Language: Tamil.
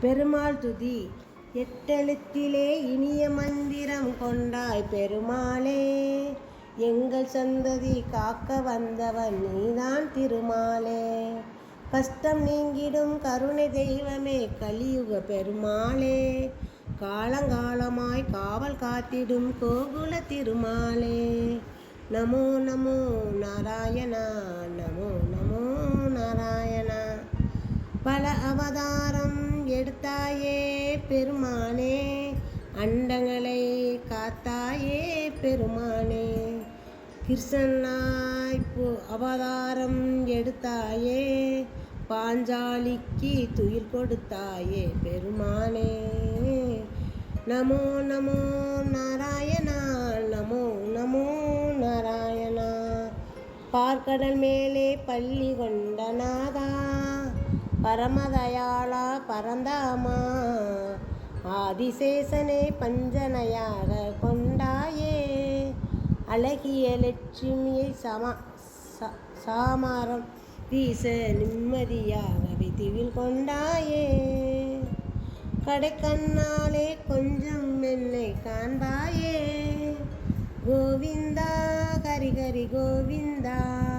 பெருமாள் துதி. எட்டெழுத்திலே இனிய மந்திரம் கொண்டாய் பெருமாளே. எங்கள் சந்ததி காக்க வந்தவன் நீதான் திருமாலே கஷ்டம் நீங்கிடும் கருணை தெய்வமே கலியுக பெருமாளே. காலங்காலமாய் காவல் காத்திடும் கோகுல திருமாலே நமோ நமோ நாராயணா நமோ நமோ நாராயணா. பல அவதாரம் எடுத்தாயே பெருமானே அண்டங்களை காத்தாயே பெருமானே. கிருஷ்ணனாய் அவதாரம் எடுத்தாயே பாஞ்சாலிக்கு துயில் கொடுத்தாயே பெருமானே. நமோ நமோ நாராயணா நமோ நமோ நாராயணா. பார்க்கடல் மேலே பள்ளி கொண்ட நாதா பரமதயாளா பரந்தாமா. ஆதிசேசனை பஞ்சனையாக கொண்டாயே. அழகிய லட்சுமியை சமா ச- வீச நிம்மதியாக விதிவில் கொண்டாயே. கடைக்கண்ணாலே கொஞ்சம் என்னை காண்பாயே. கோவிந்தா கரி கரி கோவிந்தா.